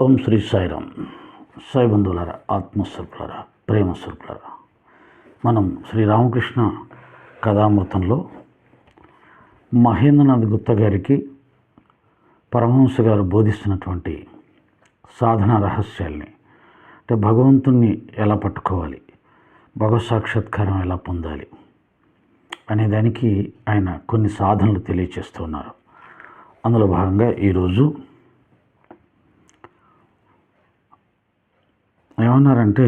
ఓం శ్రీ సాయిరామ్. సాయి బంధువులారా ఆత్మస్వరూపులారా ప్రేమస్వరూపులారా మనం శ్రీ రామకృష్ణ కథామృతంలో మహేంద్రనాథ్ గుప్తా గారికి పరమహంస గారు బోధిస్తున్నటువంటి సాధన రహస్యాల్ని అంటే భగవంతుణ్ణి ఎలా పట్టుకోవాలి భగవత్ సాక్షాత్కారం ఎలా పొందాలి అనే దానికి ఆయన కొన్ని సాధనలు తెలియచేస్తున్నారు అందులో భాగంగా ఈరోజు ఏమన్నారంటే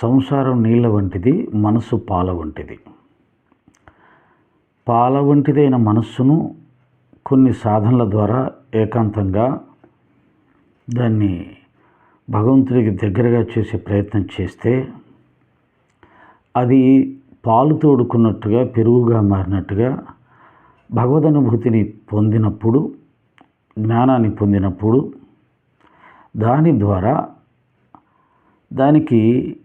సంసారం నీళ్ళ వంటిది మనసు పాల వంటిది. పాల వంటిదైన మనస్సును కొన్ని సాధనల ద్వారా ఏకాంతంగా దాన్ని భగవంతుడికి దగ్గరగా చేసే ప్రయత్నం చేస్తే అది పాలు తోడుకున్నట్టుగా పెరుగుగా మారినట్టుగా భగవద్ అనుభూతిని పొందినప్పుడు జ్ఞానాన్ని పొందినప్పుడు దాని ద్వారా దానికి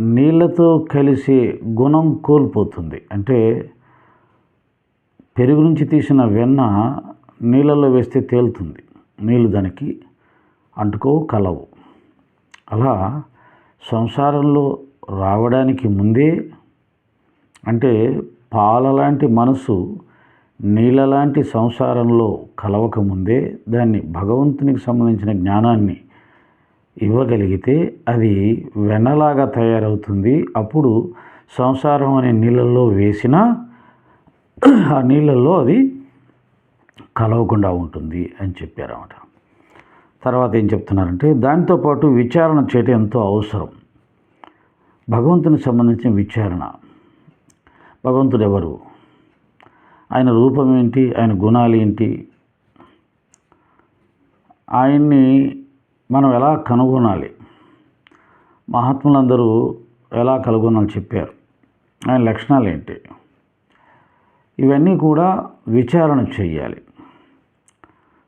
నీళ్ళతో కలిసే గుణం కోల్పోతుంది. అంటే పెరుగు నుంచి తీసిన వెన్న నీళ్ళల్లో వేస్తే తేలుతుంది. నీళ్ళు దానికి అంటుకో కలవు. అలా సంసారంలో రావడానికి ముందే అంటే పాల లాంటి మనసు నీళ్ళ లాంటి సంసారంలో కలవక ముందే దాన్ని భగవంతునికి సంబంధించిన జ్ఞానాన్ని ఇవ్వగలిగితే అది వెన్నలాగా తయారవుతుంది. అప్పుడు సంసారం అనే నీళ్ళల్లో వేసిన ఆ నీళ్ళల్లో అది కలవకుండా ఉంటుంది అని చెప్పారన్నమాట. తర్వాత ఏం చెప్తున్నారంటే దాంతోపాటు విచారణ చేయటం ఎంతో అవసరం. భగవంతునికి సంబంధించిన విచారణ. భగవంతుడు ఎవరు? ఆయన రూపం ఏంటి? ఆయన గుణాలు ఏంటి? ఆయన్ని మనం ఎలా కనుగొనాలి? మహాత్ములందరూ ఎలా కనుగొనాలి చెప్పారు. ఆయన లక్షణాలు ఏంటి? ఇవన్నీ కూడా విచారణ చేయాలి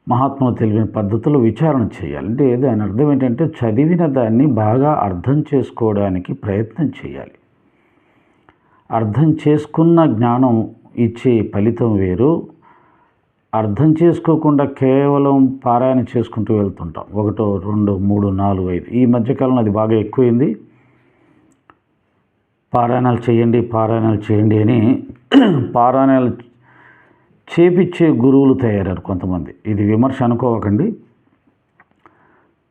మహాత్ములు తెలివిన పద్ధతిలో విచారణ చేయాలి అంటే దాని అర్థం ఏంటంటే చదివిన దాన్ని బాగా అర్థం చేసుకోవడానికి ప్రయత్నం చేయాలి అర్థం చేసుకున్న జ్ఞానం ఇచ్చే ఫలితం వేరు అర్థం చేసుకోకుండా కేవలం పారాయణ చేసుకుంటూ వెళ్తుంటాం. ఒకటో రెండు మూడు నాలుగు ఐదు. ఈ మధ్యకాలంలో అది బాగా ఎక్కువైంది. పారాయణాలు చేయండి పారాయణాలు చేయండి అని పారాయణాలు చేపిచ్చే గురువులు తయారారు కొంతమంది. ఇది విమర్శ అనుకోవకండి.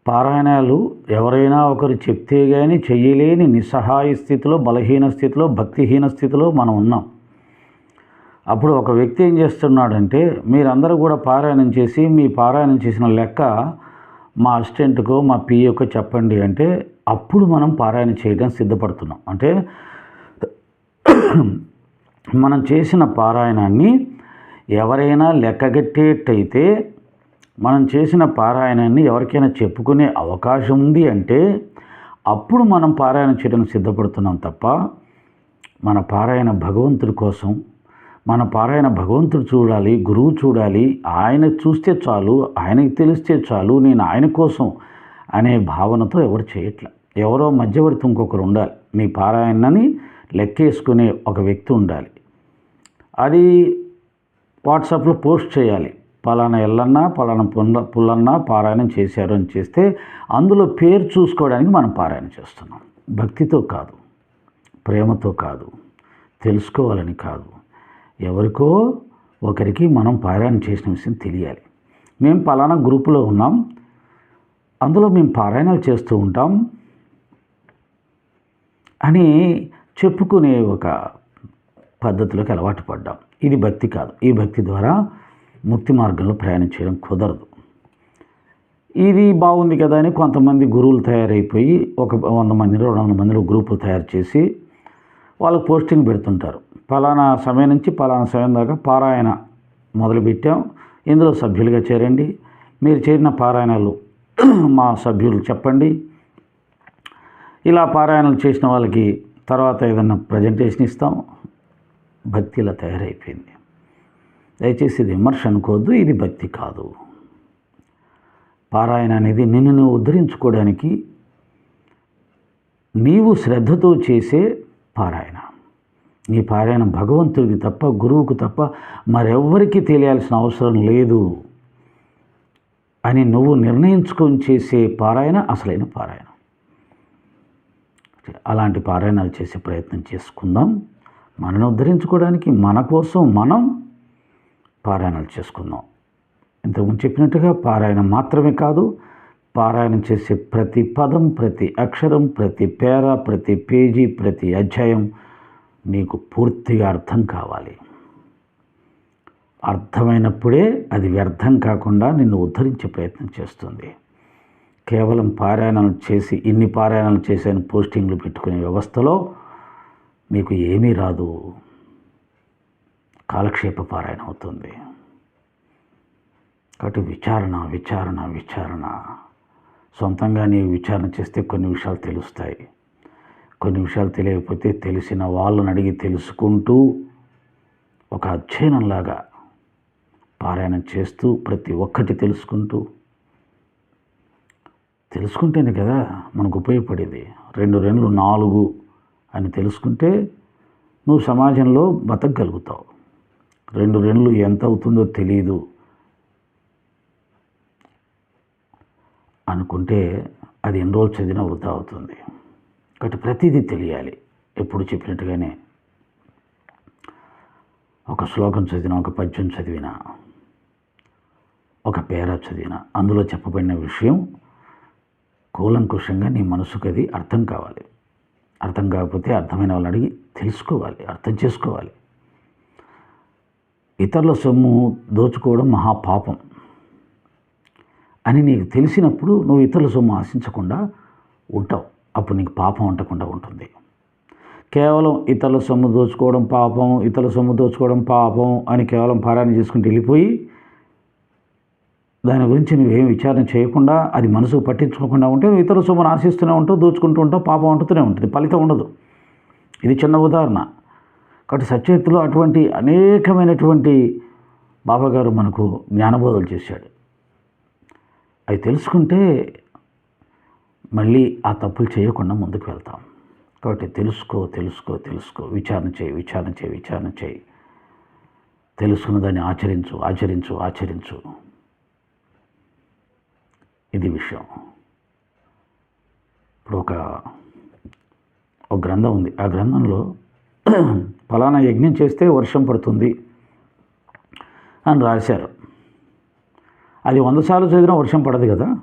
పారాయణాలు ఎవరైనా ఒకరు చెప్తే కానీ చెయ్యలేని నిస్సహాయ స్థితిలో బలహీన స్థితిలో భక్తిహీన స్థితిలో మనం ఉన్నాం. అప్పుడు ఒక వ్యక్తి ఏం చేస్తున్నాడంటే మీరందరూ కూడా పారాయణం చేసి మీ పారాయణం చేసిన లెక్క మా అసిస్టెంట్కో మా పిఏకో చెప్పండి అంటే అప్పుడు మనం పారాయణ చేయడం సిద్ధపడుతున్నాం. అంటే మనం చేసిన పారాయణాన్ని ఎవరైనా లెక్కగట్టేటైతే మనం చేసిన పారాయణాన్ని ఎవరికైనా చెప్పుకునే అవకాశం ఉంది అంటే అప్పుడు మనం పారాయణ చేయడం సిద్ధపడుతున్నాం తప్ప మన పారాయణ భగవంతుడి కోసం మన పారాయణ భగవంతుడు చూడాలి గురువు చూడాలి ఆయన చూస్తే చాలు ఆయనకి తెలిస్తే చాలు నేను ఆయన కోసం అనే భావనతో ఎవరు చేయట్లే. ఎవరో మధ్యవర్తి ఇంకొకరు ఉండాలి. మీ పారాయణని లెక్కేసుకునే ఒక వ్యక్తి ఉండాలి. అది వాట్సాప్లో పోస్ట్ చేయాలి. పలానా ఎల్లన్నా పలానా పుల్ల పుల్లన్నా పారాయణం చేశారు అని చేస్తే అందులో పేరు చూసుకోవడానికి మనం పారాయణ చేస్తున్నాం. భక్తితో కాదు ప్రేమతో కాదు తెలుసుకోవాలని కాదు. ఎవరికో ఒకరికి మనం పారాయణ చేసిన విషయం తెలియాలి. మేము పలానా గ్రూపులో ఉన్నాం. అందులో మేము పారాయణాలు చేస్తూ ఉంటాం అని చెప్పుకునే ఒక పద్ధతిలోకి అలవాటు పడ్డాం. ఇది భక్తి కాదు. ఈ భక్తి ద్వారా ముక్తి మార్గంలో ప్రయాణం చేయడం కుదరదు. ఇది బాగుంది కదా అని కొంతమంది గురువులు తయారైపోయి ఒక వంద మంది రెండు వందల మందిలో గ్రూపులు తయారు చేసి వాళ్ళకు పోస్టింగ్ పెడుతుంటారు. పలానా సమయం నుంచి పలానా సమయం దాకా పారాయణ మొదలుపెట్టాం. ఇందులో సభ్యులుగా చేరండి. మీరు చేరిన పారాయణాలు మా సభ్యులు చెప్పండి. ఇలా పారాయణలు చేసిన వాళ్ళకి తర్వాత ఏదన్నా ప్రజెంటేషన్ ఇస్తాం. భక్తిలా తయారైపోయింది. దయచేసి ఇది విమర్శ అనుకోవద్దు. ఇది భక్తి కాదు. పారాయణ అనేది నిన్ను నువ్వు ఉద్ధరించుకోవడానికి నీవు శ్రద్ధతో చేసే పారాయణ. ఈ పారాయణం భగవంతుడికి తప్ప గురువుకు తప్ప మరెవ్వరికి తెలియాల్సిన అవసరం లేదు అని నువ్వు నిర్ణయించుకొని చేసే పారాయణ అసలైన పారాయణ. అలాంటి పారాయణాలు చేసే ప్రయత్నం చేసుకుందాం. మనను ఉద్ధరించుకోవడానికి మన కోసం మనం పారాయణాలు చేసుకుందాం. ఇంతకుముందు చెప్పినట్టుగా పారాయణం మాత్రమే కాదు పారాయణం చేసే ప్రతి పదం ప్రతి అక్షరం ప్రతి పేర ప్రతి పేజీ ప్రతి అధ్యాయం నీకు పూర్తిగా అర్థం కావాలి. అర్థమైనప్పుడే అది వ్యర్థం కాకుండా నిన్ను ఉద్ధరించే ప్రయత్నం చేస్తుంది. కేవలం పారాయణలు చేసి ఇన్ని పారాయణలు చేశాను పోస్టింగ్లు పెట్టుకునే వ్యవస్థలో మీకు ఏమీ రాదు. కాలక్షేప పారాయణ అవుతుంది. కాబట్టి విచారణ విచారణ విచారణ. సొంతంగా నీవు విచారణ చేస్తే కొన్ని విషయాలు తెలుస్తాయి. కొన్ని విషయాలు తెలియకపోతే తెలిసిన వాళ్ళని అడిగి తెలుసుకుంటూ ఒక అధ్యయనంలాగా పారాయణం చేస్తూ ప్రతి ఒక్కటి తెలుసుకుంటూ. తెలుసుకుంటేనే కదా మనకు ఉపయోగపడేది. రెండు రెండు నాలుగు అని తెలుసుకుంటే నువ్వు సమాజంలో బతకగలుగుతావు. రెండు రెండు ఎంత అవుతుందో తెలియదు అనుకుంటే అది ఎన్ని రోజులు చదివినా వృధా అవుతుంది. కాబట్టి ప్రతిదీ తెలియాలి. ఎప్పుడు చెప్పినట్టుగానే ఒక శ్లోకం చదివిన ఒక పద్యం చదివిన ఒక పేర చదివిన అందులో చెప్పబడిన విషయం కూలంకుషంగా నీ మనసుకు అది అర్థం కావాలి. అర్థం కాకపోతే అర్థమైన వాళ్ళని అడిగి తెలుసుకోవాలి అర్థం చేసుకోవాలి. ఇతరుల సొమ్ము దోచుకోవడం మహాపాపం అని నీకు తెలిసినప్పుడు నువ్వు ఇతరుల సొమ్ము ఆశించకుండా ఉంటావు. అప్పుడు నీకు పాపం అంటకుండా ఉంటుంది. కేవలం ఇతరుల సొమ్ము దోచుకోవడం పాపం ఇతరుల సొమ్ము దోచుకోవడం పాపం అని కేవలం పారాయణ చేసుకుంటూ వెళ్ళిపోయి దాని గురించి నువ్వేం విచారణ చేయకుండా అది మనసుకు పట్టించుకోకుండా ఉంటే నువ్వు ఇతర సొమ్మును ఆశిస్తూనే ఉంటావు దోచుకుంటూ ఉంటావు పాపం అంటుతూనే ఉంటుంది. ఫలితం ఉండదు. ఇది చిన్న ఉదాహరణ. కాబట్టి సత్యత్తులో అటువంటి అనేకమైనటువంటి బాబాగారు మనకు జ్ఞానబోధలు చేశాడు. అవి తెలుసుకుంటే మళ్ళీ ఆ తప్పులు చేయకుండా ముందుకు వెళ్తాం. కాబట్టి తెలుసుకో తెలుసుకో తెలుసుకో. విచారణ చేయి విచారణ చేయి విచారణ చేయి. తెలుసుకున్న దాన్ని ఆచరించు ఆచరించు ఆచరించు. ఇది విషయం. ఇప్పుడు ఒక ఒక గ్రంథం ఉంది. ఆ గ్రంథంలో ఫలానా యజ్ఞం చేస్తే వర్షం పడుతుంది అని రాశారు. అది వంద సార్లు చదివినా వర్షం పడదు కదా?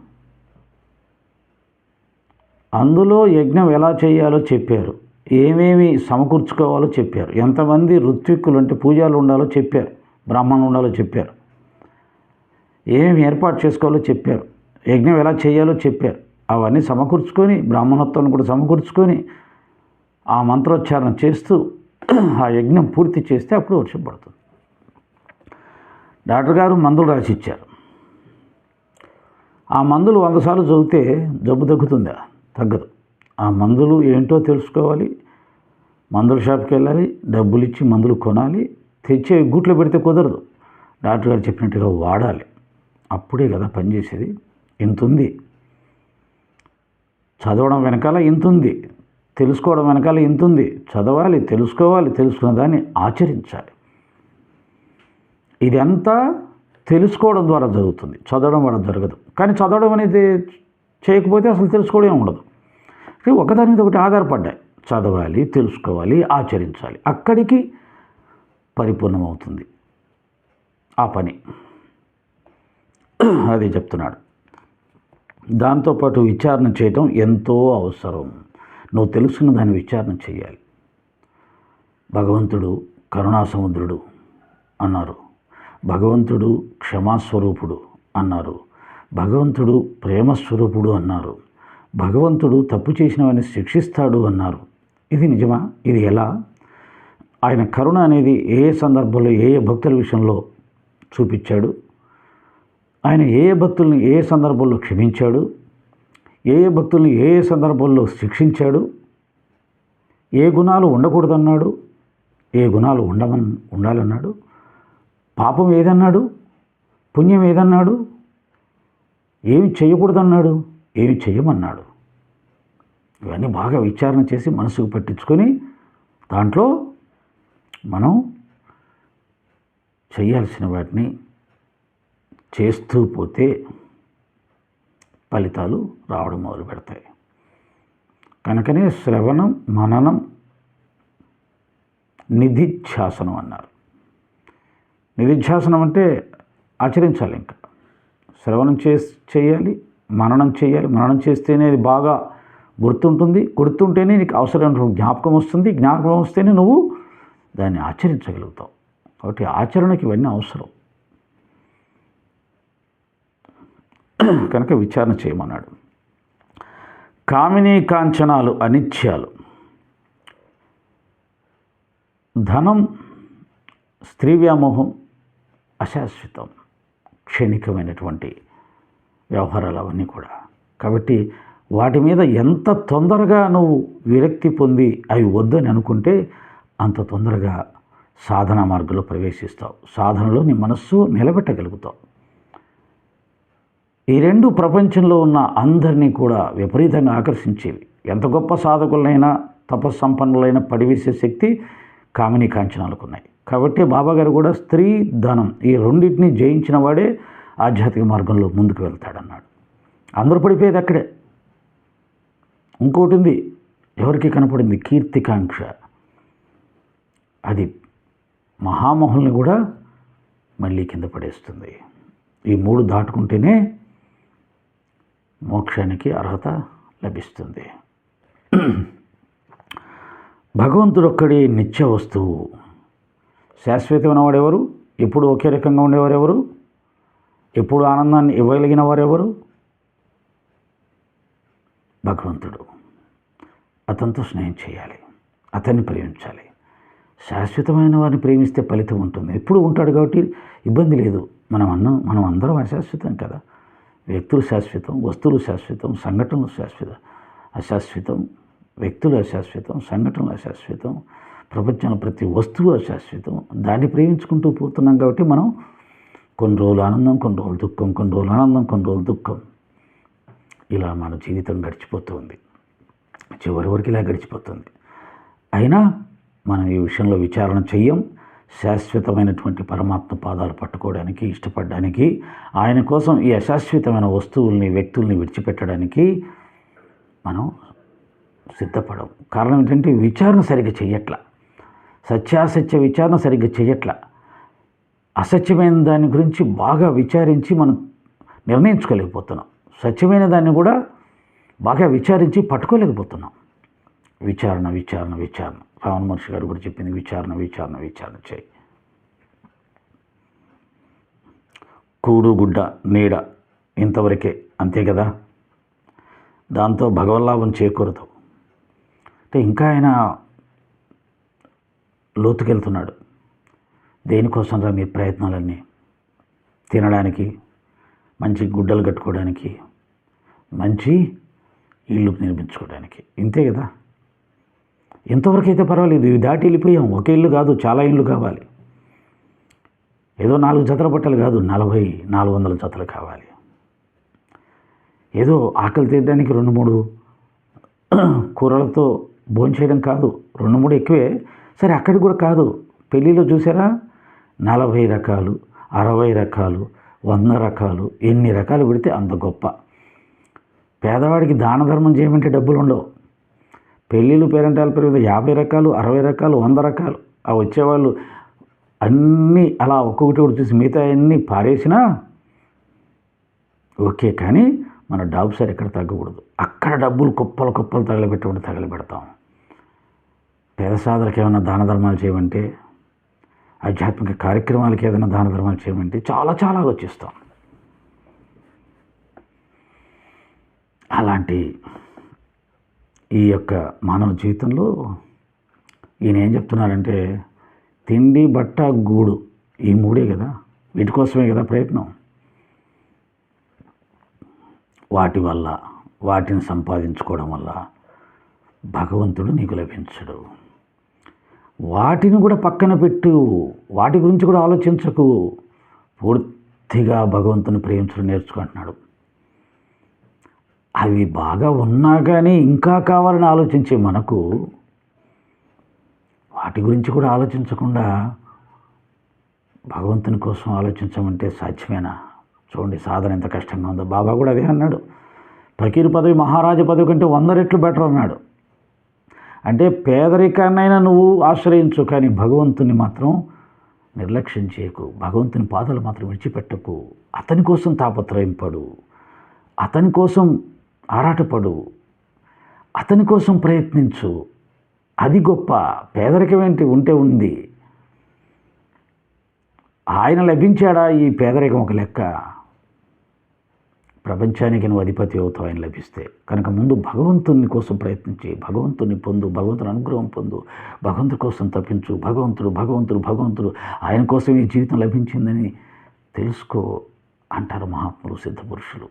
అందులో యజ్ఞం ఎలా చేయాలో చెప్పారు. ఏమేమి సమకూర్చుకోవాలో చెప్పారు. ఎంతమంది ఋత్విక్కులు అంటే పూజలు ఉండాలో చెప్పారు. బ్రాహ్మణులు ఉండాలో చెప్పారు. ఏమేమి ఏర్పాటు చేసుకోవాలో చెప్పారు. యజ్ఞం ఎలా చేయాలో చెప్పారు. అవన్నీ సమకూర్చుకొని బ్రాహ్మణత్వాన్ని కూడా సమకూర్చుకొని ఆ మంత్రోచ్చారణ చేస్తూ ఆ యజ్ఞం పూర్తి చేస్తే అప్పుడు వర్షం పడుతుంది. డాక్టర్ గారు మందులు రాసి ఇచ్చారు. ఆ మందులు వంద సార్లు చదివితే జబ్బు తగ్గుతుందా? తగ్గదు. ఆ మందులు ఏంటో తెలుసుకోవాలి. మందుల షాప్కి వెళ్ళాలి డబ్బులు ఇచ్చి మందులు కొనాలి తెచ్చే గూట్లో పెడితే కుదరదు. డాక్టర్ గారు చెప్పినట్టుగా వాడాలి. అప్పుడే కదా పనిచేసేది ఇంత ఉంది చదవడం వెనకాల ఇంత ఉంది తెలుసుకోవడం వెనకాల ఇంత ఉంది చదవాలి తెలుసుకోవాలి తెలుసుకున్న దాన్ని ఆచరించాలి. ఇదంతా తెలుసుకోవడం ద్వారా జరుగుతుంది. చదవడం వల్ల జరగదు. కానీ చదవడం అనేది చేయకపోతే అసలు తెలుసుకోవడం ఉండదు. ఒకదాని మీద ఒకటి ఆధారపడ్డాయి. చదవాలి తెలుసుకోవాలి ఆచరించాలి. అక్కడికి పరిపూర్ణమవుతుంది ఆ పని. అది చెప్తున్నాడు. దాంతోపాటు విచారణ చేయటం ఎంతో అవసరం. నువ్వు తెలుసుకున్న దాన్ని విచారణ చేయాలి భగవంతుడు కరుణాసముద్రుడు అన్నారు. భగవంతుడు క్షమాస్వరూపుడు అన్నారు. భగవంతుడు ప్రేమస్వరూపుడు అన్నారు. భగవంతుడు తప్పు చేసిన వాడిని శిక్షిస్తాడు అన్నారు. ఇది నిజమా? ఇది ఎలా? ఆయన కరుణ అనేది ఏ ఏ సందర్భంలో ఏ ఏ భక్తుల విషయంలో చూపించాడు? ఆయన ఏ ఏ భక్తుల్ని ఏ ఏ సందర్భంలో క్షమించాడు? ఏ ఏ భక్తుల్ని ఏ ఏ సందర్భంలో శిక్షించాడు? ఏ గుణాలు ఉండకూడదన్నాడు? ఏ గుణాలు ఉండమన్ ఉండాలన్నాడు? పాపం ఏదన్నాడు? పుణ్యం ఏదన్నాడు? ఏమి చేయకూడదన్నాడు? ఏమి చేయమన్నాడు? ఇవన్నీ బాగా విచారణ చేసి మనసుకు పట్టించుకొని దాంట్లో మనం చేయాల్సిన వాటిని చేస్తూ పోతే ఫలితాలు రావడం మొదలు పెడతాయి. కనుకనే శ్రవణం మననం నిధిధ్యాసనం అన్నారు. నిధిధ్యాసనం అంటే ఆచరించాలి ఇంకా. శ్రవణం చేసి చేయాలి మననం చేయాలి. మననం చేస్తేనే అది బాగా గుర్తుంటుంది. గుర్తుంటేనే నీకు అవసరం జ్ఞాపకం వస్తుంది. జ్ఞాపకం వస్తేనే నువ్వు దాన్ని ఆచరించగలుగుతావు. కాబట్టి ఆచరణకి ఇవన్నీ అవసరం. కనుక విచారణ చేయమన్నాడు. కామినీ కాంచనాలు అనిత్యాలు. ధనం స్త్రీ వ్యామోహం అశాశ్వతం క్షణికమైనటువంటి వ్యవహారాలు అవన్నీ కూడా. కాబట్టి వాటి మీద ఎంత తొందరగా నువ్వు విరక్తి పొంది అవి వద్దని అనుకుంటే అంత తొందరగా సాధన మార్గంలో ప్రవేశిస్తావు. సాధనలో నీ మనస్సు నిలబెట్టగలుగుతావు. ఈ రెండు ప్రపంచంలో ఉన్న అందరినీ కూడా విపరీతంగా ఆకర్షించేవి. ఎంత గొప్ప సాధకులైనా తపస్సంపన్నులైన పడివేసే శక్తి కామిని కాంచనాలకు ఉన్నాయి. కాబట్టి బాబాగారు కూడా స్త్రీ ధనం ఈ రెండింటిని జయించిన వాడే ఆధ్యాత్మిక మార్గంలో ముందుకు వెళ్తాడన్నాడు. అందరూ పడిపోయేది అక్కడే. ఇంకోటి ఉంది ఎవరికి కనపడింది కీర్తికాంక్ష. అది మహామహుల్ని కూడా మళ్ళీ కింద పడేస్తుంది. ఈ మూడు దాటుకుంటేనే మోక్షానికి అర్హత లభిస్తుంది. భగవంతుడు ఒక్కడే నిత్య వస్తువు. శాశ్వతమైన వాడెవరు ఎప్పుడు ఒకే రకంగా ఉండేవారు ఎవరు ఎప్పుడు ఆనందాన్ని ఇవ్వగలిగిన వారెవరు? భగవంతుడు. అతనితో స్నేహం చేయాలి. అతన్ని ప్రేమించాలి. శాశ్వతమైన వారిని ప్రేమిస్తే ఫలితం ఉంటుంది. ఎప్పుడు ఉంటాడు కాబట్టి ఇబ్బంది లేదు. మనం అన్నం మనం అందరం అశాశ్వతం కదా. వ్యక్తులు శాశ్వతం వస్తువులు శాశ్వతం సంఘటనలు శాశ్వత అశాశ్వతం వ్యక్తులు అశాశ్వతం సంఘటనలు అశాశ్వతం ప్రపంచంలో ప్రతి వస్తువు అశాశ్వతం. దాన్ని ప్రేమించుకుంటూ పోతున్నాం కాబట్టి మనం కొన్ని రోజులు ఆనందం కొన్ని రోజులు దుఃఖం కొన్ని రోజులు ఆనందం కొన్ని రోజులు దుఃఖం. ఇలా మన జీవితం గడిచిపోతుంది. చివరి వరకు ఇలా గడిచిపోతుంది. అయినా మనం ఈ విషయంలో విచారణ చెయ్యం. శాశ్వతమైనటువంటి పరమాత్మ పాదాలు పట్టుకోవడానికి ఇష్టపడడానికి ఆయన కోసం ఈ అశాశ్వతమైన వస్తువుల్ని వ్యక్తుల్ని విడిచిపెట్టడానికి మనం సిద్ధపడం కారణం ఏంటంటే విచారణ సరిగ్గా చెయ్యట్లా. సత్యాసత్య విచారణ సరిగ్గా చెయ్యట్లా. అసత్యమైన దాని గురించి బాగా విచారించి మనం నిర్ణయించుకోలేకపోతున్నాం. సత్యమైన దాన్ని కూడా బాగా విచారించి పట్టుకోలేకపోతున్నాం. విచారణ విచారణ విచారణ. రావణ మహర్షి గారు కూడా చెప్పింది విచారణ విచారణ విచారణ. చేయి. కూడు గుడ్డ నీడ ఇంతవరకే అంతే కదా? దాంతో భగవల్లాభం చేకూరదు. అంటే ఇంకా ఆయన లోతుకెళ్తున్నాడు. దేనికోసం రా మీ ప్రయత్నాలన్నీ? తినడానికి మంచి గుడ్డలు కట్టుకోవడానికి మంచి ఇల్లు నిర్మించుకోవడానికి. ఇంతే కదా? ఎంతవరకు అయితే పర్వాలేదు. ఇవి దాటి వెళ్ళిపోయాం. ఒక ఇల్లు కాదు చాలా ఇల్లు కావాలి. ఏదో నాలుగు జతల బట్టలు కాదు నలభై నాలుగు వందల జతలు కావాలి. ఏదో ఆకలి తీయడానికి రెండు మూడు కూరలతో భోంచేయడం కాదు. రెండు మూడు ఎక్కువే. సరే అక్కడికి కూడా కాదు. పెళ్ళిలో చూసారా? నలభై రకాలు అరవై రకాలు వంద రకాలు ఎన్ని రకాలు పెడితే అంత గొప్ప. పేదవాడికి దాన ధర్మం చేయమంటే డబ్బులు ఉండవు. పెళ్ళిళ్ళు పేరెంటాల పేరు యాభై రకాలు అరవై రకాలు వంద రకాలు ఆ వచ్చేవాళ్ళు అన్నీ అలా ఒక్కొక్కటి ఒకటి చూసి మిగతా అన్నీ పారేసినా ఓకే కానీ మన డబ్బు సార్ ఎక్కడ తగ్గకూడదు. అక్కడ డబ్బులు కుప్పలు కుప్పలు తగలబెట్టుకుంటే తగలబెడతాం. పేద సాధనకి ఏమైనా దాన ధర్మాలు చేయమంటే ఆధ్యాత్మిక కార్యక్రమాలకి ఏదైనా దాన ధర్మాలు చేయమంటే చాలా చాలా ఆలోచిస్తాం. అలాంటి ఈ యొక్క మానవ జీవితంలో ఈయన ఏం చెప్తున్నారంటే తిండి బట్ట గూడు ఈ మూడే కదా వీటి కోసమే కదా ప్రయత్నం. వాటి వల్ల వాటిని సంపాదించుకోవడం వల్ల భగవంతుడు నీకు లభించడు. వాటిని కూడా పక్కన పెట్టు. వాటి గురించి కూడా ఆలోచించకు. పూర్తిగా భగవంతుని ప్రేమించడం నేర్చుకుంటున్నాడు. అవి బాగా ఉన్నా కానీ ఇంకా కావాలని ఆలోచించే మనకు వాటి గురించి కూడా ఆలోచించకుండా భగవంతుని కోసం ఆలోచించమంటే సాధ్యమేనా? చూడండి సాధన ఎంత కష్టంగా ఉందో. బాబా కూడా అదే అన్నాడు. ఫకీర్ పదవి మహారాజ పదవి కంటే వంద రెట్లు బెటర్ అన్నాడు. అంటే పేదరికాన్నైనా నువ్వు ఆశ్రయించు కానీ భగవంతుని మాత్రం నిర్లక్ష్యం చేయకు. భగవంతుని పాదాలు మాత్రం విడిచిపెట్టకు. అతని కోసం తాపత్రయింపడు. అతని కోసం ఆరాటపడు. అతని కోసం ప్రయత్నించు. అది గొప్ప. పేదరికం ఏంటి? ఉంటే ఉంది. ఆయన లభించాడా ఈ పేదరికం ఒక లెక్క? ప్రపంచానికి నువ్వు అధిపతి అవుతావు ఆయన లభిస్తే కనుక ముందు భగవంతుని కోసం ప్రయత్నించి భగవంతుని పొందు భగవంతుని అనుగ్రహం పొందు భగవంతుడి కోసం తప్పించు భగవంతుడు భగవంతుడు భగవంతుడు ఆయన కోసం ఈ జీవితం లభించిందని తెలుసుకో అంటారు మహాత్ములు సిద్ధపురుషులు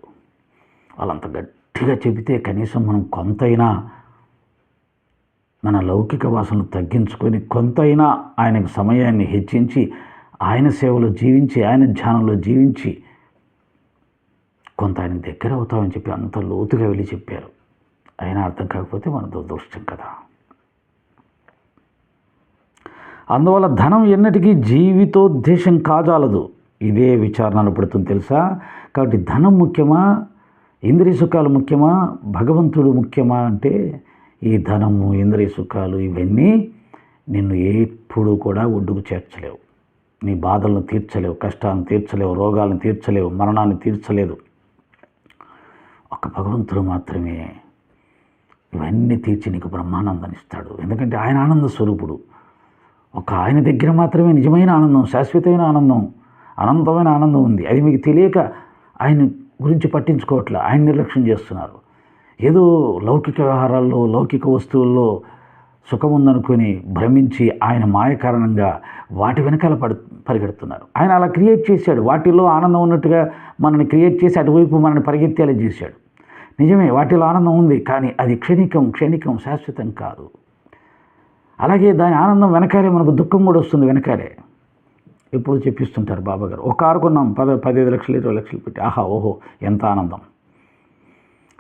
వాళ్ళంత గట్టిగా చెబితే కనీసం మనం కొంతైనా మన లౌకిక వాసనలు తగ్గించుకొని కొంతైనా ఆయనకు సమయాన్ని హెచ్చించి ఆయన సేవలో జీవించి ఆయన ధ్యానంలో జీవించి కొంత ఆయనకు దగ్గర అవుతామని చెప్పి అంత లోతుగా వెళ్ళి చెప్పారు. అయినా అర్థం కాకపోతే మన దురదృష్టం కదా. అందువల్ల ధనం ఎన్నటికీ జీవితోద్దేశం కాజాలదు. ఇదే విచారణలు పడుతుంది తెలుసా? కాబట్టి ధనం ముఖ్యమా? ఇంద్రియ సుఖాలు ముఖ్యమా? భగవంతుడు ముఖ్యమా అంటే ఈ ధనము ఇంద్రియ సుఖాలు ఇవన్నీ నిన్ను ఎప్పుడు కూడా ఒడ్డుకు చేర్చలేవు. నీ బాధలను తీర్చలేవు కష్టాలను తీర్చలేవు రోగాలను తీర్చలేవు మరణాన్ని తీర్చలేదు. ఒక భగవంతుడు మాత్రమే ఇవన్నీ తీర్చి నీకు బ్రహ్మానందాన్ని ఇస్తాడు. ఎందుకంటే ఆయన ఆనంద స్వరూపుడు. ఒక ఆయన దగ్గర మాత్రమే నిజమైన ఆనందం శాశ్వతమైన ఆనందం అనంతమైన ఆనందం ఉంది. అది మీకు తెలియక ఆయన గురించి పట్టించుకోవట్లే. ఆయన నిర్లక్ష్యం చేస్తున్నారు. ఏదో లౌకిక వ్యవహారాల్లో లౌకిక వస్తువుల్లో సుఖం ఉందనుకొని భ్రమించి ఆయన మాయ కారణంగా వాటి వెనకాల పడు పరిగెడుతున్నారు. ఆయన అలా క్రియేట్ చేశాడు. వాటిలో ఆనందం ఉన్నట్టుగా మనల్ని క్రియేట్ చేసి అటువైపు మనల్ని పరిగెత్తేలా చేశాడు. నిజమే వాటిలో ఆనందం ఉంది కానీ అది క్షణికం క్షణికం శాశ్వతం కాదు. అలాగే దాని ఆనందం వెనకాలే మనకు దుఃఖం కూడా వస్తుంది వెనకాలే. ఎప్పుడు చెప్పిస్తుంటారు బాబాగారు ఒక కారు కొన్నాం పద పదిహేను లక్షలు ఇరవై లక్షలు పెట్టి. ఆహా ఓహో ఎంత ఆనందం.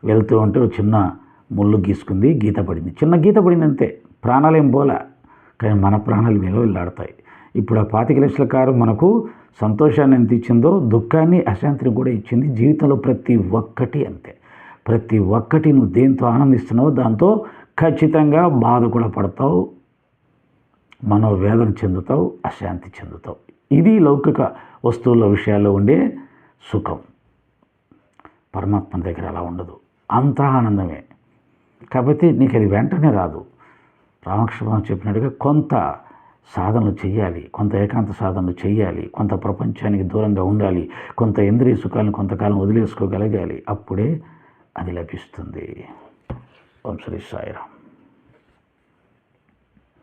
వెళ్తూ ఉంటే ఒక చిన్న ముళ్ళు గీసుకుంది గీత పడింది. చిన్న గీత పడింది అంతే ప్రాణాలు ఏం పోలే కానీ మన ప్రాణాలు విలువలాడతాయి ఇప్పుడు ఆ పాతిక లక్షల కారు మనకు సంతోషాన్ని ఎంత ఇచ్చిందో దుఃఖాన్ని అశాంతిని కూడా ఇచ్చింది జీవితంలో ప్రతి ఒక్కటి అంతే. ప్రతి ఒక్కటి నువ్వు దేంతో ఆనందిస్తున్నావో దాంతో ఖచ్చితంగా బాధ కూడా పడతావు మనోవేదన చెందుతావు అశాంతి చెందుతావు. ఇది లౌకిక వస్తువుల విషయాల్లో ఉండే సుఖం. పరమాత్మ దగ్గర అలా ఉండదు. అంతా ఆనందమే. కాకపోతే నీకు అది వెంటనే రాదు. రామకృష్ణ చెప్పినట్టుగా కొంత సాధనలు చేయాలి కొంత ఏకాంత సాధనలు చేయాలి కొంత ప్రపంచానికి దూరంగా ఉండాలి కొంత ఇంద్రియ సుఖాలను కొంతకాలం వదిలేసుకోగలగాలి. అప్పుడే అది లభిస్తుంది. ఓం శ్రీ సాయిరామ్.